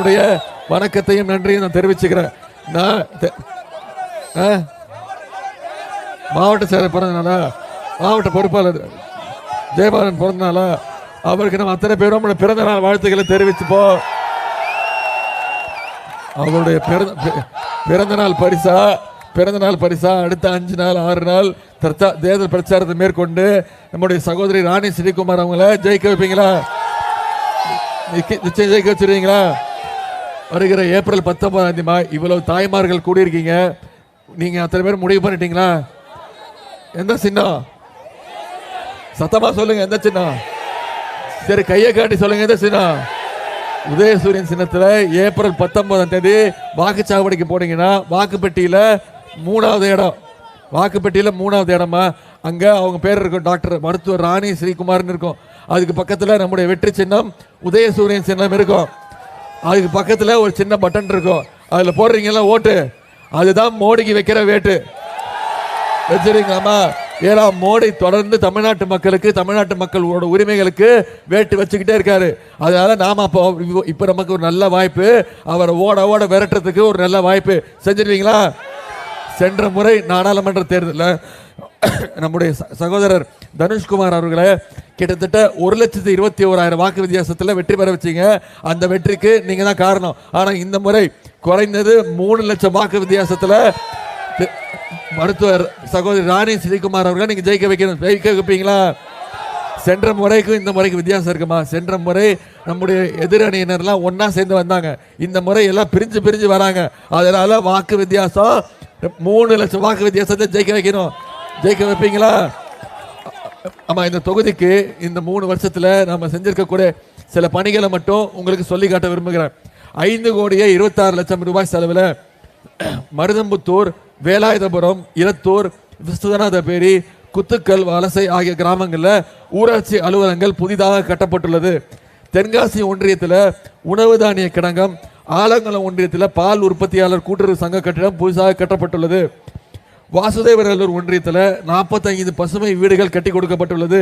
என்னுடைய வணக்கத்தையும் நன்றியும் நான் தெரிவிச்சுக்கிறேன். நான் தெ- ஆ? மாவட்ட செயலர் பிறந்தனால மாவட்ட பொறுப்பாளர் ஜெயபாலன் பிறந்தனால அவருக்கு நம்ம அத்தனை பேரும் பிறந்த நாள் வாழ்த்துக்களை தெரிவிச்சுப்போம் அவருடைய பிறந்த பிறந்த நாள் பரிசா பிறந்த நாள் பரிசா அடுத்த அஞ்சு நாள் ஆறு நாள் தர்த்தா தேர்தல் பிரச்சாரத்தை மேற்கொண்டு நம்முடைய சகோதரி ராணி ஸ்ரீகுமார் அவங்கள ஜெயிக்க வைப்பீங்களா? நிச்சயம் ஜெயிக்க வச்சிருவீங்களா? வருகிற ஏப்ரல் பத்தொன்பதாம் தேதி இவ்வளவு தாய்மார்கள் கூடியிருக்கீங்க. நீங்க அத்தனை பேர் முடிவு பண்ணிட்டீங்களா? எந்த சின்னம்? சத்தமா சொல்லுங்க எந்த சின்னம்? சரி கையை காட்டி சொல்லுங்க எந்த சின்னம்? உதயசூரியன் சின்னத்துல ஏப்ரல் பத்தொன்பதாம் தேதி வாக்குச்சாவடிக்கு போனீங்கன்னா வாக்குப்பெட்டியில மூணாவது இடம். வாக்குப்பெட்டியில மூணாவது இடமா? அங்க அவங்க பேர் இருக்கும் டாக்டர் மருத்துவர் ராணி ஸ்ரீகுமார்னு இருக்கும். அதுக்கு பக்கத்துல நம்முடைய வெற்றி சின்னம் உதயசூரியன் சின்னம் இருக்கும். அதுக்கு பக்கத்தில் ஒரு சின்ன பட்டன் இருக்கும். அதில் போடுறீங்களா ஓட்டு. அதுதான் மோடிக்கு வைக்கிற வேட்டு. வச்சுருங்களாமா ஏன்னா மோடி தொடர்ந்து தமிழ்நாட்டு மக்களுக்கு தமிழ்நாட்டு மக்களோட உரிமைகளுக்கு வேட்டு வச்சுக்கிட்டே இருக்காரு. அதனால நாம அப்போ இப்போ- இப்போ நமக்கு ஒரு நல்ல வாய்ப்பு. அவரை ஓட ஓட விரட்டுறதுக்கு ஒரு நல்ல வாய்ப்பு. செஞ்சிருவீங்களா? சென்ற முறை நாடாளுமன்ற தேர்தலில் நம்முடைய ச- சகோதரர் தனுஷ்குமார் அவர்களை கிட்டத்தட்ட ஒரு லட்சத்து இருபத்தி ஓராயிரம் வாக்கு வித்தியாசத்தில் வெற்றி பெற வச்சீங்க. அந்த வெற்றிக்கு நீங்கள் தான் காரணம். ஆனால் இந்த முறை குறைந்தது மூணு லட்சம் வாக்கு வித்தியாசத்தில் மருத்துவர் சகோதரி ராணி ஸ்ரீகுமார் அவர்களை நீங்கள் ஜெயிக்க வைக்கணும். ஜெயிக்க வைப்பீங்களா? சென்ற முறைக்கும் இந்த முறைக்கு வித்தியாசம் இருக்குமா? சென்ற முறை நம்முடைய எதிரணியினர்லாம் ஒன்றா சேர்ந்து வந்தாங்க. இந்த முறை எல்லாம் பிரிஞ்சு பிரிஞ்சு வராங்க. அதனால வாக்கு வித்தியாசம் மூணு லட்சம் வாக்கு வித்தியாசத்தை ஜெயிக்க வைக்கணும். ஜெயிக்க வைப்பீங்களா ஆமாம் இந்த தொகுதிக்கு இந்த மூணு வருஷத்தில் நம்ம செஞ்சிருக்கக்கூடிய சில பணிகளை மட்டும் உங்களுக்கு சொல்லி காட்ட விரும்புகிறேன். ஐந்து கோடியே இருபத்தாறு லட்சம் ரூபாய் செலவில் மருதம்புத்தூர் வேலாயுதபுரம் இரத்தூர் விஸ்வநாதபேரி குத்துக்கல் வலசை ஆகிய கிராமங்களில் ஊராட்சி அலுவலகங்கள் புதிதாக கட்டப்பட்டுள்ளது. தென்காசி ஒன்றியத்தில் உணவு தானிய கிடங்கம் ஆலங்குளம் ஒன்றியத்தில் பால் உற்பத்தியாளர் கூட்டுறவு சங்க கட்டிடம் புதுசாக கட்டப்பட்டுள்ளது. வாசுதேவநல்லூர் ஒன்றியத்தில் நாற்பத்தைந்து பசுமை வீடுகள் கட்டி கொடுக்கப்பட்டுள்ளது.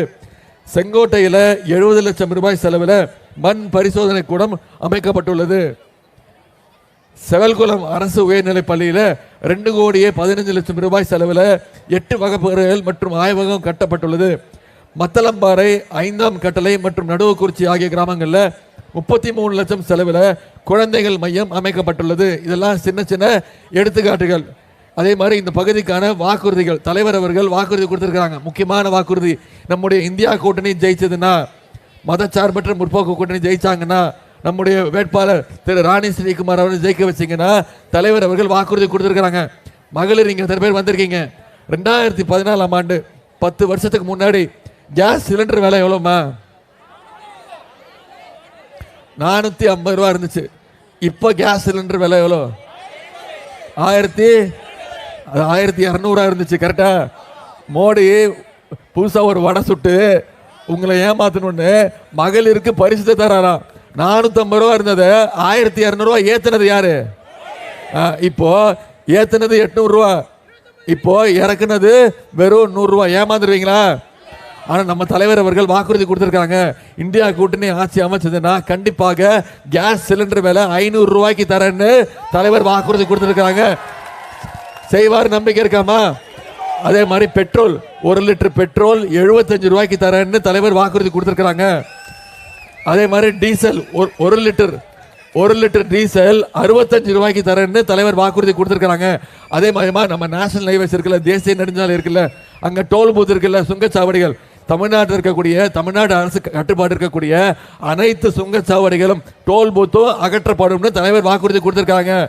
செங்கோட்டையில் எழுபது லட்சம் ரூபாய் செலவில் மண் பரிசோதனை கூடம் அமைக்கப்பட்டுள்ளது. செவல்குளம் அரசு உயர்நிலைப் பள்ளியில் ரெண்டு கோடியே பதினஞ்சு லட்சம் ரூபாய் செலவில் எட்டு வகுப்பறைகள் மற்றும் ஆய்வகம் கட்டப்பட்டுள்ளது. மத்தளம்பாறை ஐந்தாம் கட்டளை மற்றும் நடுவுக்குறிச்சி ஆகிய கிராமங்களில் முப்பத்தி மூணு லட்சம் செலவில் குழந்தைகள் மையம் அமைக்கப்பட்டுள்ளது. இதெல்லாம் சின்ன சின்ன எடுத்துக்காட்டுகள். அதே மாதிரி இந்த பகுதிக்கான வாக்குறுதிகள் தலைவர் அவர்கள் வாக்குறுதி கொடுத்துருக்காங்க முக்கியமான வாக்குறுதி நம்முடைய இந்தியா கூட்டணி ஜெயிச்சதுன்னா மதச்சார்பற்ற முற்போக்கு கூட்டணி ஜெயிச்சாங்கன்னா நம்முடைய வேட்பாளர் திரு ராணி ஸ்ரீகுமார் அவர்கள் ஜெயிக்க வச்சீங்கன்னா தலைவர் அவர்கள் வாக்குறுதி கொடுத்துருக்குறாங்க. மகளிர் இங்கே எத்தனை பேர் வந்திருக்கீங்க? ரெண்டாயிரத்தி பதினாலாம் ஆண்டு பத்து வருஷத்துக்கு முன்னாடி கேஸ் சிலிண்டர் விலை எவ்வளோமா நானூற்றி ஐம்பது ரூபா இருந்துச்சு. இப்போ கேஸ் சிலிண்டர் விலை எவ்வளோ ஆயிரத்தி அது ஆயிரத்தி இரநூறுவா இருந்துச்சு கரெக்டா மோடி புதுசாக ஒரு வடை சுட்டு உங்களை ஏமாத்தணும்னு மகளிருக்கு பரிசு தராராம். நானூற்றம்பது ரூபா இருந்தது ஆயிரத்தி இரநூறுவா ஏற்றுனது யாரு? இப்போ ஏத்துனது எட்நூறுரூவா இப்போ இறக்குனது வெறும் நூறுரூவா ஏமாந்துருவீங்களா? ஆனால் நம்ம தலைவர் அவர்கள் வாக்குறுதி கொடுத்துருக்காங்க. இந்தியா கூட்டணி ஆட்சி அமைச்சதுன்னா கண்டிப்பாக கேஸ் சிலிண்டர் மேலே ஐநூறு ரூபாய்க்கு தரேன்னு தலைவர் வாக்குறுதி கொடுத்துருக்காங்க செய்வார் நம்பிக்கை இருக்காமா? அதே மாதிரி பெட்ரோல் ஒரு லிட்டர் பெட்ரோல் எழுபத்தஞ்சு ரூபாய்க்கு தரேன்னு தலைவர் வாக்குறுதி கொடுத்துருக்குறாங்க. அதே மாதிரி டீசல் ஒரு- ஒரு லிட்டர் ஒரு லிட்டர் டீசல் அறுபத்தஞ்சு ரூபாய்க்கு தரேன்னு தலைவர் வாக்குறுதி கொடுத்துருக்காங்க அதே மாதிரிமா நம்ம நேஷனல் ஹைவேஸ் இருக்குல்ல தேசிய நெடுஞ்சாலை இருக்குல்ல அங்கே டோல் பூத் இருக்குல்ல சுங்கச்சாவடிகள். தமிழ்நாட்டில் இருக்கக்கூடிய தமிழ்நாடு அரசு கட்டுப்பாடு இருக்கக்கூடிய அனைத்து சுங்கச்சாவடிகளும் டோல் பூத்தும் அகற்றப்படும்னு தலைவர் வாக்குறுதி கொடுத்துருக்காங்க.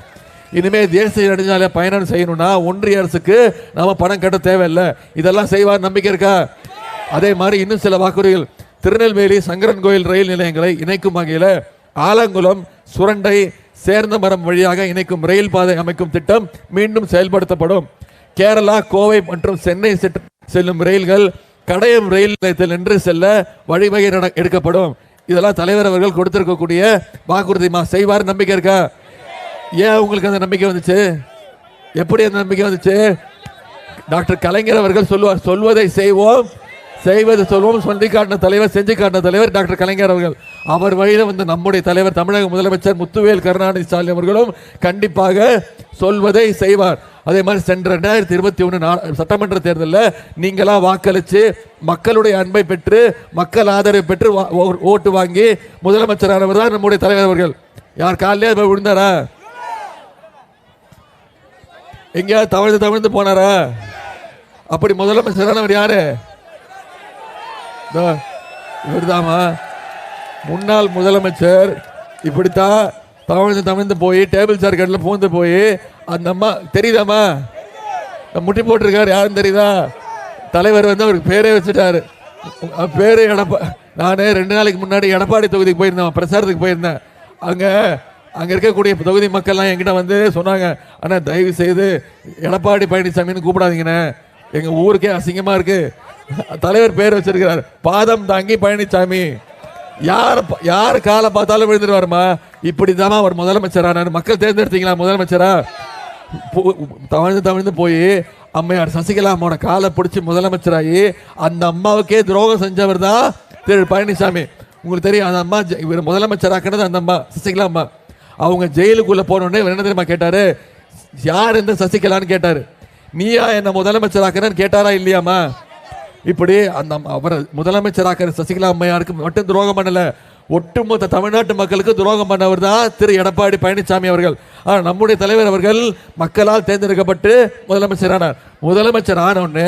இனிமே தேசிய நெடுஞ்சாலை பயணம் செய்யணும்னா ஒன்றிய அரசுக்கு நாம பணம் கட்ட தேவையில்லை. இதெல்லாம் செய்வார் நம்பிக்கை இருக்கா? அதே மாதிரி இன்னும் சில வாக்குறுதிகள். திருநெல்வேலி சங்கரன் கோயில் ரயில் நிலையங்களை இணைக்கும் வகையில் ஆலங்குளம் சுரண்டை சேர்ந்த மரம் வழியாக இணைக்கும் ரயில் பாதை அமைக்கும் திட்டம் மீண்டும் செயல்படுத்தப்படும். கேரளா கோவை மற்றும் சென்னை செல்லும் ரயில்கள் கடையம் ரயில் நிலையத்தில் நின்று செல்ல வழிவகை நட- எடுக்கப்படும். இதெல்லாம் தலைவர் அவர்கள் கொடுத்திருக்கக்கூடிய வாக்குறுதி செய்வார் நம்பிக்கை இருக்கா? ஏன் உங்களுக்கு அந்த நம்பிக்கை வந்துச்சு? எப்படி அந்த நம்பிக்கை வந்துச்சு? டாக்டர் கலைஞர் அவர்கள் சொல்லுவார் சொல்வதை செய்வோம் செய்வது சொல்வோம் சொல்லி காட்டின தலைவர் செஞ்சு காட்டின தலைவர் டாக்டர் கலைஞர் அவர்கள். அவர் வழியில் வந்து நம்முடைய தலைவர் தமிழக முதலமைச்சர் முத்துவேல் கருணாநிதி ஸ்டாலின் அவர்களும் கண்டிப்பாக சொல்வதை செய்வார். அதே மாதிரி சென்ற ரெண்டாயிரத்தி இருபத்தி ஒன்று சட்டமன்ற தேர்தலில் நீங்களாக வாக்களித்து மக்களுடைய அன்பை பெற்று மக்கள் ஆதரவை பெற்று ஓ- ஓட்டு வாங்கி முதலமைச்சரானவர் தான் நம்முடைய தலைவர் அவர்கள். யார் காலையிலே போய் விழுந்தாரா? எங்கேயாவது தவழ்ந்து தவிழ்ந்து போனாரா? அப்படி முதலமைச்சரானவர் யாரு? இவர்தாமா முன்னாள் முதலமைச்சர் இப்படித்தான் தவழ்ந்து தவிழ்ந்து போய் டேபிள் சேர் கட்டில் பூந்து போய் அந்த அம்மா தெரியுதாம்மா? முட்டி போட்டிருக்காரு யாரும் தெரியுதா? தலைவர் வந்து அவருக்கு பேரே வச்சுட்டாரு. பேரு எடப்பா நான் ரெண்டு நாளைக்கு முன்னாடி எடப்பாடி தொகுதிக்கு போயிருந்தேன் பிரசாரத்துக்கு போயிருந்தேன். அங்கே அங்கே இருக்கக்கூடிய தொகுதி மக்கள்லாம் என்கிட்ட வந்து சொன்னாங்க அண்ணா தயவு செய்து எடப்பாடி பழனிசாமின்னு கூப்பிடாதீங்கண்ணே. எங்கள் ஊருக்கே அசிங்கமாக இருக்குது தலைவர் பேர் வச்சிருக்கிறார் பாதம் தாங்கி பழனிசாமி. யார் யார் காலை பார்த்தாலும் விழுந்துருவாருமா? இப்படி அவர் முதலமைச்சரானார். மக்கள் தேர்ந்தெடுத்தீங்களா முதலமைச்சரா? போ- தவழ்ந்து தவழ்ந்து போய் அம்மையார் சசிகலா அம்மாவோட காலை பிடிச்சி முதலமைச்சராகி அந்த அம்மாவுக்கே துரோகம் செஞ்சவர் தான் திரு பழனிசாமி. உங்களுக்கு தெரியும் அந்த அம்மா இவர் முதலமைச்சராக்கிறது அந்த அம்மா சசிகலா அம்மா. அவங்க ஜெயிலுக்குள்ள போனோடனே என்ன தெரியுமா கேட்டாரு? யார் இந்த சசிகலான்னு கேட்டாரு. நீயா என்ன முதலமைச்சராக்குறன்னு கேட்டாரா இல்லையாம்மா? இப்படி அந்த அவர் முதலமைச்சராக்கிற சசிகலா அம்மையாருக்கு மட்டும் துரோகம் பண்ணல. ஒட்டுமொத்த தமிழ்நாட்டு மக்களுக்கு துரோகம் பண்ணவர் தான் திரு. எடப்பாடி பழனிசாமி அவர்கள். ஆனால் நம்முடைய தலைவர் அவர்கள் மக்களால் தேர்ந்தெடுக்கப்பட்டு முதலமைச்சரானார். முதலமைச்சர் ஆன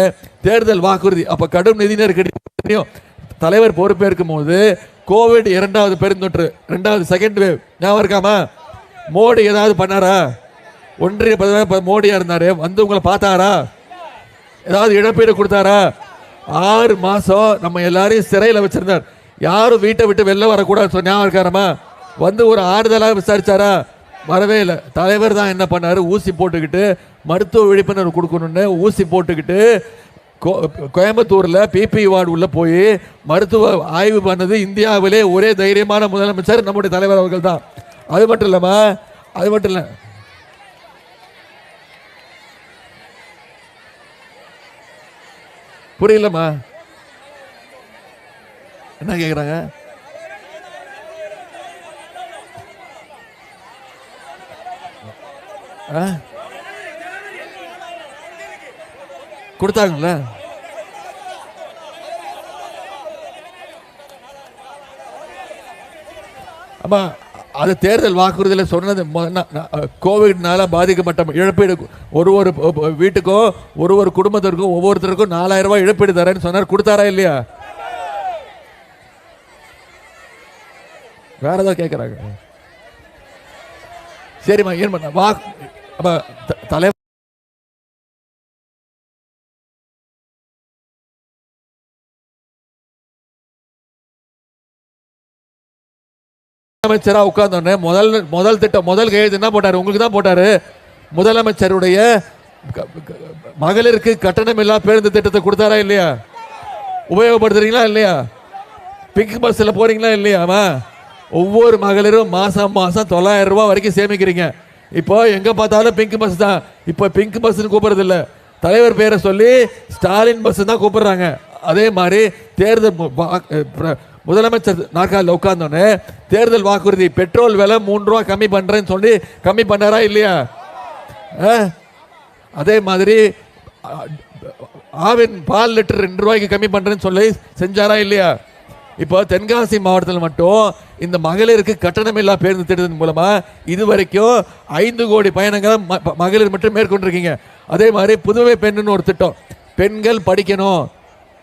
தேர்தல் வாக்குறுதி அப்போ கடும் நிதி நெருக்கடி தெரியும் தலைவர் பொறுப்பேற்கும் போது கோவிட் இரண்டாவது பெருந்தொற்று ரெண்டாவது செகண்ட் வேவ் ஞாபகம் இருக்காமா மோடி ஏதாவது பண்ணாரா? ஒன்றிய பிரதமர் மோடியா இருந்தாரு. வந்து உங்களை பார்த்தாரா? ஏதாவது இழப்பீடு கொடுத்தாரா? ஆறு மாசம் நம்ம எல்லாரையும் சிறையில் வச்சிருந்தார். யாரும் வீட்டை விட்டு வெளில வரக்கூடாது ஞாபகம் இருக்காரமா வந்து ஒரு ஆறுதலாக விசாரிச்சாரா? வரவே இல்லை. தலைவர் தான் என்ன பண்ணார்? ஊசி போட்டுக்கிட்டு மருத்துவ விழிப்புணர்வு கொடுக்கணுன்னு ஊசி போட்டுக்கிட்டு கோ- பிபி வார்டு உள்ளே போய் மருத்துவ ஆய்வு பண்ணது இந்தியாவிலே ஒரே தைரியமான முதலமைச்சர் நம்முடைய தலைவர் அவர்கள் தான் அது மட்டும் இல்லைம்மா அது மட்டும் இல்லை. புரியலம்மா. என்ன கேக்குறாங்க? ஆ? ஆமாம் ஆமா அது தேர்தல் வாக்குறுதியில் சொன்னது கோவிட்னால பாதிக்கப்பட்ட இழப்பீடு. ஒரு ஒரு வீட்டுக்கும் ஒரு ஒரு குடும்பத்திற்கும் ஒவ்வொருத்தருக்கும் நாலாயிரம் ரூபாய் இழப்பீடு தரேன்னு சொன்னார். கொடுத்தாரா இல்லையா? வேற ஏதாவது கேட்குறாங்க சரிம்மா ஏன் பண்ண வா அப்ப முதலமைச்சராக உட்கார்ந்தோடனே முதல் முதல் திட்டம் முதல் கையெழுத்து என்ன போட்டாரு? உங்களுக்கு தான் போட்டாரு. முதலமைச்சருடைய மகளிருக்கு கட்டணம் இல்லா பேருந்து திட்டத்தை கொடுத்தாரா இல்லையா? உபயோகப்படுத்துறீங்களா இல்லையா? பிங்க் பஸ்ஸில் போறீங்களா இல்லையாமா ஒவ்வொரு மகளிரும் மாசம் மாசம் தொள்ளாயிரம் ரூபாய் வரைக்கும் சேமிக்கிறீங்க. இப்போ எங்க பார்த்தாலும் பிங்க் பஸ் தான். இப்போ பிங்க் பஸ்ன்னு கூப்பிட்றதில்ல. தலைவர் பேரை சொல்லி ஸ்டாலின் பஸ் தான் கூப்பிடுறாங்க. அதே மாதிரி தேர்தல் முதலமைச்சர் நாற்காலில் உட்கார்ந்தோன்னே தேர்தல் வாக்குறுதி பெட்ரோல் விலை மூணு ரூபா கம்மி பண்ணுறேன்னு சொல்லி கம்மி பண்ணாரா இல்லையா? ஆ? அதே மாதிரி ஆவின் பால் லிட்டர் ரெண்டு ரூபாய்க்கு கம்மி பண்ணுறேன்னு சொல்லி செஞ்சாரா இல்லையா? இப்போ தென்காசி மாவட்டத்தில் மட்டும் இந்த மகளிருக்கு கட்டணமில்லா பேருந்து திட்டத்தின் மூலமாக இது வரைக்கும் ஐந்து கோடி பயணங்களை ம- மகளிர் மட்டும் மேற்கொண்டிருக்கீங்க. அதே மாதிரி புதுவை பெண்ணுன்னு ஒரு திட்டம். பெண்கள் படிக்கணும்.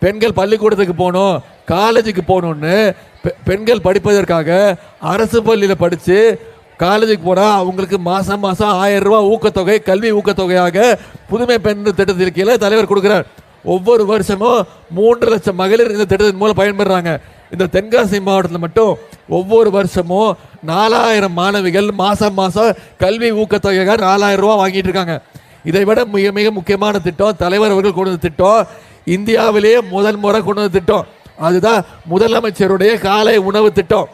பெண்கள் பள்ளிக்கூடத்துக்கு போகணும். காலேஜுக்கு போகணுன்னு பெ- பெண்கள் படிப்பதற்காக அரசு பள்ளியில் படித்து காலேஜுக்கு போனால் அவங்களுக்கு மாதம் மாதம் ஆயிரம் ரூபா ஊக்கத்தொகை கல்வி ஊக்கத்தொகையாக புதுமை பெண் திட்டத்தின் கீழே தலைவர் கொடுக்குறார். ஒவ்வொரு வருஷமும் மூன்று லட்சம் மகளிர் இந்த திட்டத்தின் மூலம் பயன்பெறாங்க. இந்த தென்காசி மாவட்டத்தில் மட்டும் ஒவ்வொரு வருஷமும் நாலாயிரம் மாணவிகள் மாதம் மாதம் கல்வி ஊக்கத்தொகையாக நாலாயிரம் ரூபா வாங்கிட்டு இருக்காங்க. இதை விட மிக மிக முக்கியமான திட்டம் தலைவர் அவர்கள் கொண்டு வந்த திட்டம் இந்தியாவிலேயே முதல் முறை கொண்டு வந்த திட்டம். அதுதான் முதலமைச்சருடைய காலை உணவு திட்டம்.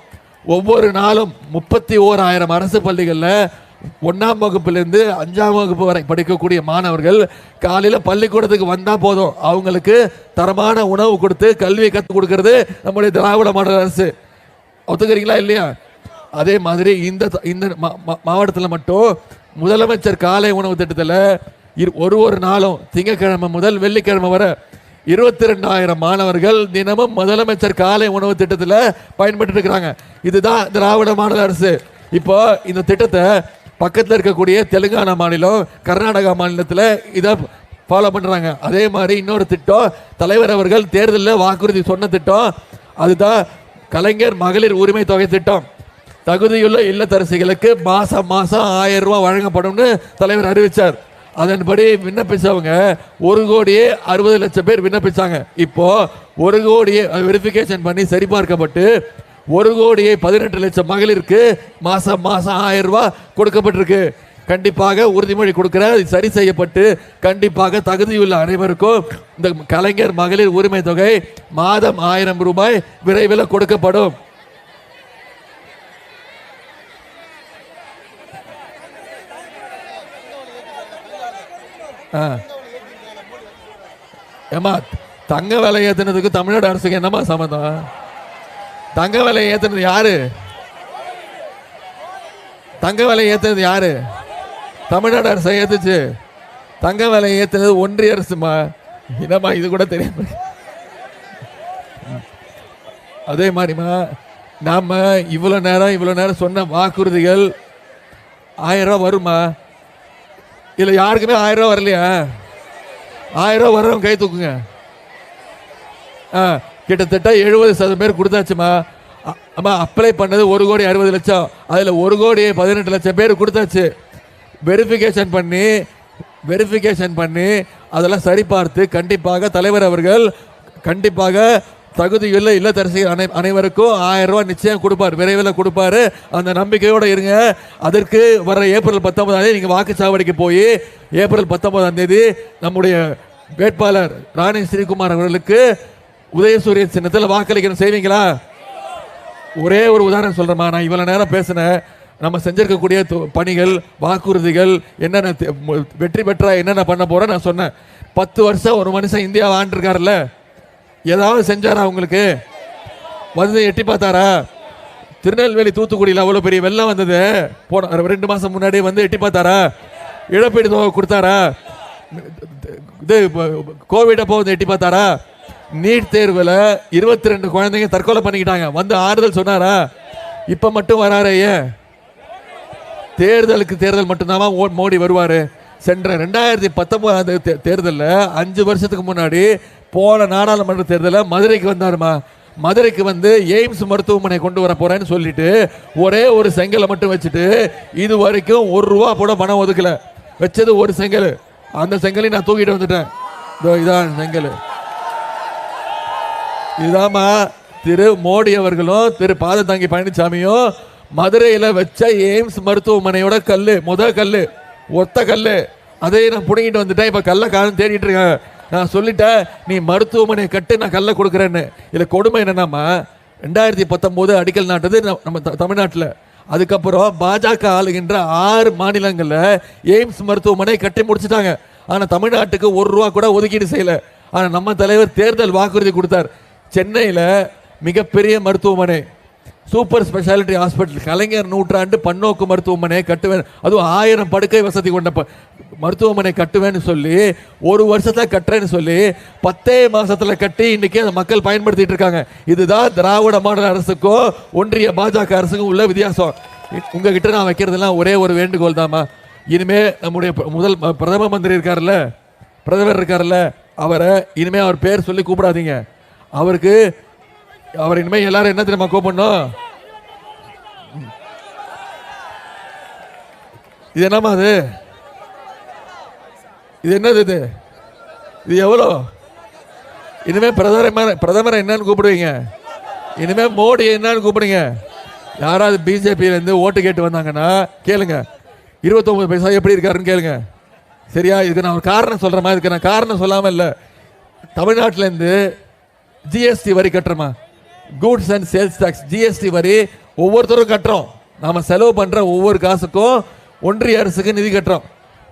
ஒவ்வொரு நாளும் முப்பத்தி ஓராயிரம் அரசு பள்ளிகளில் ஒன்றாம் வகுப்புலேருந்து அஞ்சாம் வகுப்பு வரை படிக்கக்கூடிய மாணவர்கள் காலையில் பள்ளிக்கூடத்துக்கு வந்தால் போதும். அவங்களுக்கு தரமான உணவு கொடுத்து கல்வியை கற்றுக் கொடுக்கறது நம்முடைய திராவிட மாடல் அரசு. ஒத்துக்கிறீங்களா இல்லையா? அதே மாதிரி இந்த இந்த மாவட்டத்தில் மட்டும் முதலமைச்சர் காலை உணவு திட்டத்தில் இரு- ஒரு ஒரு நாளும் திங்கட்கிழமை முதல் வெள்ளிக்கிழமை வரை இருபத்தி ரெண்டாயிரம் மாணவர்கள் தினமும் முதலமைச்சர் காலை உணவு திட்டத்தில் பயன்பட்டு இருக்கிறாங்க. இதுதான் திராவிட மாநில அரசு. இப்போ இந்த திட்டத்தை பக்கத்தில் இருக்கக்கூடிய தெலுங்கானா மாநிலம் கர்நாடகா மாநிலத்தில் இதை ஃபாலோ பண்ணுறாங்க அதே மாதிரி இன்னொரு திட்டம் தலைவர் அவர்கள் தேர்தலில் வாக்குறுதி சொன்ன திட்டம் அதுதான் கலைஞர் மகளிர் உரிமை தொகை திட்டம். தகுதியுள்ள இல்லத்தரசிகளுக்கு மாதம் மாதம் ஆயிரம் ரூபா வழங்கப்படும்னு தலைவர் அறிவித்தார் அதன்படி விண்ணப்பிச்சவங்க ஒரு கோடியே அறுபது லட்சம் பேர் விண்ணப்பிச்சாங்க. இப்போ ஒரு கோடியே வெரிஃபிகேஷன் பண்ணி சரிபார்க்கப்பட்டு ஒரு கோடியே பதினெட்டு லட்சம் மகளிருக்கு மாதம் மாதம் ஆயிரம் ரூபா கொடுக்கப்பட்டிருக்கு. கண்டிப்பாக உறுதிமொழி கொடுக்கிற சரி செய்யப்பட்டு கண்டிப்பாக தகுதியுள்ள அனைவருக்கும் இந்த கலைஞர் மகளிர் உரிமை தொகை மாதம் ஆயிரம் ரூபாய் விரைவில் கொடுக்கப்படும். ஆ. ஏம்மா தங்க விலை ஏற்றினதுக்கு தமிழ்நாடு அரசுக்கு என்னம்மா சம்மந்தம்? தங்க விலை ஏற்றினது யாரு? தங்க விலை ஏற்றினது யாரு? தமிழ்நாடு அரசு ஏற்றுச்சு தங்க விலை ஏற்றினது ஒன்றிய அரசுமா? என்னம்மா இது கூட தெரியாம அதே மாதிரிமா நாம் இவ்வளோ நேரம் இவ்வளோ நேரம் சொன்ன வாக்குறுதிகள் ஆயிரம் ரூபா வருமா இல்லை யாருக்குமே ஆயிரம் ரூபா வரலையா? ஆயிரம் ரூபா வர்றவங்க கை தூக்குங்க. ஆ கிட்டத்தட்ட எழுபது சதவீதம் பேர் கொடுத்தாச்சுமா. அம்மா அப்ளை பண்ணது ஒரு கோடி அறுபது லட்சம். அதில் ஒரு கோடி பதினெட்டு லட்சம் பேர் கொடுத்தாச்சு. வெரிஃபிகேஷன் பண்ணி வெரிஃபிகேஷன் பண்ணி அதெல்லாம் சரிபார்த்து கண்டிப்பாக தலைவர் அவர்கள் கண்டிப்பாக தகுதியுள்ள இல்லத்தரசிகள் அனை அனைவருக்கும் ஆயிரம் ரூபாய் நிச்சயம் கொடுப்பார். விரைவில் கொடுப்பாரு. அந்த நம்பிக்கையோடு இருங்க. அதற்கு வர ஏப்ரல் பத்தொன்பதாம் தேதி நீங்கள் வாக்குச்சாவடிக்கு போய் ஏப்ரல் பத்தொன்பதாம் தேதி நம்முடைய வேட்பாளர் ராணி ஸ்ரீகுமார் அவர்களுக்கு உதயசூரிய சின்னத்தில் வாக்களிக்கணும். செய்வீங்களா? ஒரே ஒரு உதாரணம் சொல்கிறேம்மா நான் இவ்வளோ நேரம் பேசினேன். நம்ம செஞ்சிருக்கக்கூடிய பணிகள் வாக்குறுதிகள் என்னென்ன வெற்றி பெற்றா என்னென்ன பண்ண போகிறோம் நான் சொன்னேன். பத்து வருஷம் ஒரு மனுஷன் இந்தியாவை ஆண்டிருக்காருல்ல. ஏதாவது செஞ்சாரா உங்களுக்கு? வந்து எட்டி பார்த்தாரா? திருநெல்வேலி தூத்துக்குடியில் அவ்வளோ பெரிய வெள்ளம் வந்தது. போன ரெண்டு மாதம் முன்னாடி வந்து எட்டி பார்த்தாரா? இழப்பீடு தொகை கொடுத்தாரா? இது கோவிட் அப்போ வந்து எட்டி பார்த்தாரா? நீட் தேர்வில் இருபத்தி ரெண்டு குழந்தைங்க தற்கொலை பண்ணிக்கிட்டாங்க. வந்து ஆறுதல் சொன்னாரா? இப்போ மட்டும் வராரையே ஏன்? தேர்தலுக்கு தேர்தல் மட்டும்தான் ஓ- மோடி வருவார்? சென்ற ரெண்டாயிரத்தி பத்தொன்பதாம் தேர்தலில் அஞ்சு வருஷத்துக்கு முன்னாடி போன நாடாளுமன்ற தேர்தலில் மதுரைக்கு வந்தாருமா? மதுரைக்கு வந்து எய்ம்ஸ் மருத்துவமனை கொண்டு வர போறேன்னு சொல்லிட்டு ஒரே ஒரு செங்கலை மட்டும் வச்சுட்டு இது வரைக்கும் ஒரு ரூபா கூட பணம் ஒதுக்கல. வச்சது ஒரு செங்கல். அந்த செங்கலையும் நான் தூக்கிட்டு வந்துட்டேன். இதோ இதான் செங்கல். இதாமா திரு மோடி அவர்களும் திரு பாததாங்கி பழனிசாமியும் மதுரையில் வச்ச எய்ம்ஸ் மருத்துவமனையோட கல் முத கல் ஒத்த கல் அதை நான் பிடுங்கிட்டு வந்துட்டேன். இப்போ கல்லை காலம் தேடிட்டு இருக்கேன். நான் சொல்லிட்டேன் நீ மருத்துவமனை கட்டு நான் கல்லை கொடுக்குறேன்னு. இதில் கொடுமை என்னன்னாம்மா ரெண்டாயிரத்தி பத்தொம்போது அடிக்கல் நாட்டது நம்ம- த- தமிழ்நாட்டில். அதுக்கப்புறம் பாஜக ஆளுகின்ற ஆறு மாநிலங்களில் எய்ம்ஸ் மருத்துவமனை கட்டி முடிச்சிட்டாங்க. ஆனால் தமிழ்நாட்டுக்கு ஒரு ரூபா கூட ஒதுக்கீடு செய்யலை. ஆனால் நம்ம தலைவர் தேர்தல் வாக்குறுதி கொடுத்தார். சென்னையில் மிகப்பெரிய மருத்துவமனை சூப்பர் ஸ்பெஷாலிட்டி ஹாஸ்பிட்டல் கலைஞர் நூற்றாண்டு பன்னோக்கு மருத்துவமனை கட்டுவேன். அதுவும் ஆயிரம் படுக்கை வசதி கொண்ட மருத்துவமனை கட்டுவேன்னு சொல்லி ஒரு வருஷத்தில் கட்டுறேன்னு சொல்லி பத்தே மாசத்துல கட்டி இன்னைக்கு அந்த மக்கள் பயன்படுத்திட்டு இருக்காங்க. இதுதான் திராவிட மாடல் அரசுக்கும் ஒன்றிய பாஜக அரசுக்கும் உள்ள வித்தியாசம். உங்ககிட்ட நான் வைக்கிறதெல்லாம் ஒரே ஒரு வேண்டுகோள் தாம்மா. இனிமே நம்முடைய ப- முதல் பிரதம மந்திரி இருக்காருல்ல பிரதமர் இருக்காருல்ல அவரை இனிமே அவர் பேர் சொல்லி கூப்பிடாதீங்க. அவருக்கு அவர் இனிமே எல்லாரும் என்ன தெரியுமா கூப்பிடணும் இது என்னம்மா அது? இது என்னது இது? இது எவ்வளோ? இனிமே பிரதமர் பிரதமரை என்னன்னு கூப்பிடுவீங்க. இனிமே மோடி என்னன்னு கூப்பிடுங்க. யாராவது பிஜேபியிலேருந்து ஓட்டு கேட்டு வந்தாங்கன்னா கேளுங்க. இருபத்தொம்பது பைசா எப்படி இருக்காருன்னு கேளுங்க. சரியா? இதுக்கு நான் ஒரு காரணம் சொல்கிறேம்மா இதுக்கு நான் காரணம் சொல்லாமல் இல்லை. தமிழ்நாட்டிலேருந்து ஜிஎஸ்டி வரி கட்டுறோமா? Goods and sales tax GST வரி ஒவ்வொருத்தரும் கட்டுறோம். நாம் செலவு பண்ணுற ஒவ்வொரு காசுக்கும் ஒன்றிய அரசுக்கு நிதி கட்டுறோம்.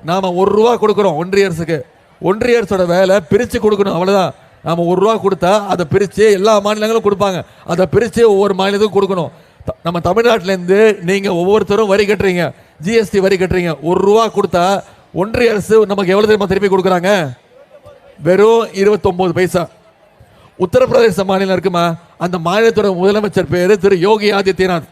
நாம் ஒரு ரூபா கொடுக்குறோம் ஒன்றிய அரசுக்கு. ஒன்றிய அரசோட வேலை பிரித்து கொடுக்கணும் அவ்வளோதான் நாம் ஒரு ரூபா கொடுத்தா அதை பிரித்து எல்லா மாநிலங்களும் கொடுப்பாங்க. அதை பிரித்து ஒவ்வொரு மாநிலத்துக்கும் கொடுக்கணும். த- நம்ம தமிழ்நாட்டிலேருந்து நீங்கள் ஒவ்வொருத்தரும் வரி கட்டுறீங்க ஜிஎஸ்டி வரி கட்டுறீங்க. ஒரு ரூபா கொடுத்தா ஒன்றிய அரசு நமக்கு எவ்வளோ தெரியுமா திருப்பி கொடுக்குறாங்க? வெறும் இருபத்தொம்போது பைசா. உத்தரப்பிரதேச மாநிலம் இருக்குமா? அந்த மாநிலத்தோட முதலமைச்சர் பேர் திரு யோகி ஆதித்யநாத்.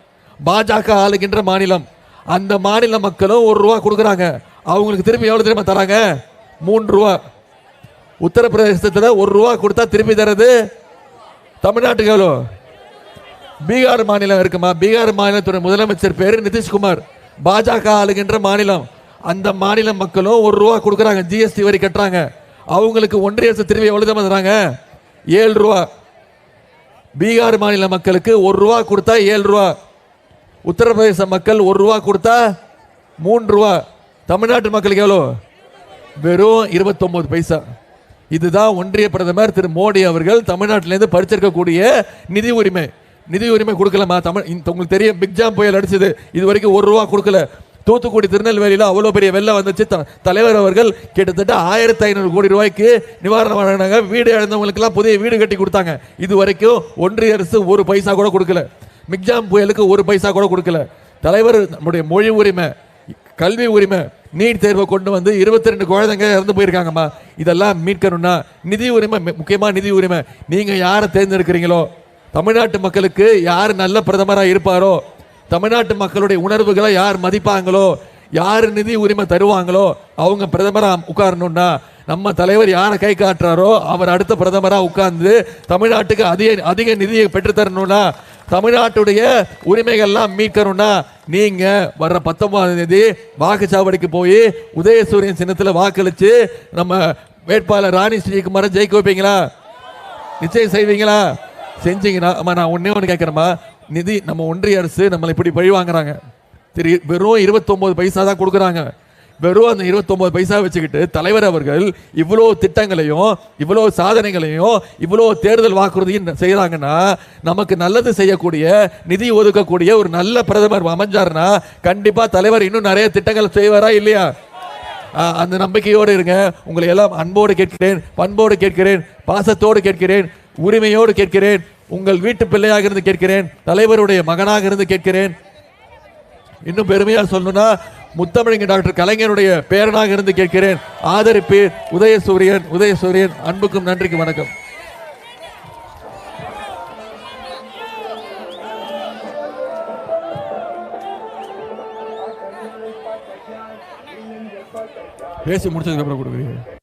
பாஜக ஆளுகின்ற மாநிலம். அந்த மாநில மக்களும் ஒரு ரூபா கொடுக்குறாங்க. அவங்களுக்கு திரும்பி எவ்வளோ தெரியுமா தராங்க? மூன்று ரூபா. உத்தரப்பிரதேசத்தில் ஒரு ரூபா கொடுத்தா திரும்பி தரது? தமிழ்நாட்டுக்கு எவ்வளோ பீகார் மாநிலம் இருக்குமா? பீகார் மாநிலத்துடைய முதலமைச்சர் பேர் நிதிஷ்குமார். பாஜக ஆளுகின்ற மாநிலம். அந்த மாநில மக்களும் ஒரு ரூபா கொடுக்குறாங்க. ஜிஎஸ்டி வரி கட்டுறாங்க. அவங்களுக்கு ஒன்றிய அரசு திரும்பி எவ்வளோ தான் தராங்க? ஏழு ரூபா. பீகார் மாநில மக்களுக்கு ஒரு ரூபா கொடுத்தா ஏழு ரூபா. உத்தரப்பிரதேச மக்கள் ஒரு ரூபா கொடுத்தா மூன்று ரூபா. தமிழ்நாட்டு மக்களுக்கு எவ்வளோ? வெறும் இருபத்தொன்பது பைசா. இதுதான் ஒன்றிய பிரதமர் திரு மோடி அவர்கள் தமிழ்நாட்டிலேருந்து பறிச்சிருக்கக்கூடிய நிதி உரிமை. நிதி உரிமை கொடுக்கலமா தமிழ் உங்களுக்கு தெரியும் பிக்ஜாம் புயல் அடிச்சது. இது வரைக்கும் ஒரு ரூபா கொடுக்கல. தூத்துக்குடி திருநெல்வேலியில் அவ்வளோ பெரிய வெள்ளம் வந்துச்சு. த- தலைவர் அவர்கள் கிட்டத்தட்ட ஆயிரத்தி ஐநூறு கோடி ரூபாய்க்கு நிவாரணம் வழங்கினாங்க வீடு இழந்தவங்களுக்கெல்லாம் புதிய வீடு கட்டி கொடுத்தாங்க. இது வரைக்கும் ஒன்றிய அரசு ஒரு பைசா கூட கொடுக்கல. மிக்ஜாம் புயலுக்கு ஒரு பைசா கூட கொடுக்கல. தலைவர் நம்முடைய மொழி உரிமை கல்வி உரிமை நீட் தேர்வை கொண்டு வந்து இருபத்தி ரெண்டு குழந்தைங்க இறந்து போயிருக்காங்கம்மா. இதெல்லாம் மீட்கணும்னா நிதி உரிமை முக்கியமாக நிதி உரிமை. நீங்கள் யாரை தேர்ந்தெடுக்கிறீங்களோ? தமிழ்நாட்டு மக்களுக்கு யார் நல்ல பிரதமராக இருப்பாரோ? தமிழ்நாட்டு மக்களுடைய உணர்வுகளை யார் மதிப்பாங்களோ? யார் நிதி உரிமை தருவாங்களோ? அவங்க பிரதமராக உட்காரணும்னா நம்ம தலைவர் யாரை கை காட்டுறாரோ அவர் அடுத்த பிரதமராக உட்கார்ந்து தமிழ்நாட்டுக்கு அதிக அதிக நிதியை பெற்றுத்தரணும்னா தமிழ்நாட்டுடைய உரிமைகள்லாம் மீட்கணும்னா நீங்க வர்ற பத்தொன்பதாம் தேதி வாக்குச்சாவடிக்கு போய் உதயசூரியன் சின்னத்தில் வாக்களித்து நம்ம வேட்பாளர் ராணி ஸ்ரீகுமாரை ஜெயிக்க வைப்பீங்களா? நிச்சயம் செய்வீங்களா? செஞ்சீங்கன்னா ஆமாம் நான் ஒண்ணே ஒன்று கேட்குறேம்மா நிதி நம்ம ஒன்றிய அரசு நம்மளை இப்படி பழி வாங்குறாங்க. சரி வெறும் இருபத்தொம்போது பைசா தான் கொடுக்குறாங்க. வெறும் அந்த இருபத்தொம்போது பைசா வச்சுக்கிட்டு தலைவர் அவர்கள் இவ்வளோ திட்டங்களையும் இவ்வளோ சாதனைகளையும் இவ்வளோ தேர்தல் வாக்குறுதியும் செய்கிறாங்கன்னா நமக்கு நல்லது செய்யக்கூடிய நிதி ஒதுக்கக்கூடிய ஒரு நல்ல பிரதமர் அமைஞ்சார்னா கண்டிப்பாக தலைவர் இன்னும் நிறைய திட்டங்கள் செய்வாரா இல்லையா? அந்த நம்பிக்கையோடு இருங்க. உங்களை எல்லாம் அன்போடு கேட்கிறேன் பண்போடு கேட்கிறேன் பாசத்தோடு கேட்கிறேன் உரிமையோடு கேட்கிறேன் உங்கள் வீட்டு பிள்ளையாக இருந்து கேட்கிறேன் தலைவருடைய மகனாக இருந்து கேட்கிறேன். இன்னும் பெருமையாக சொல்லணும்னா முத்தமிழங்க டாக்டர் கலைஞருடைய பேரனாக இருந்து கேட்கிறேன். ஆதரிப்பீர் உதயசூரியன் உதயசூரியன் அன்புக்கும் நன்றிக்கு வணக்கம். பேசி முடிச்சதுக்கப்புறம் கொடுக்குறீங்க.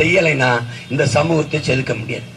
செய்யலைன்னா இந்த சமூகத்தை செதுக்க முடியாது.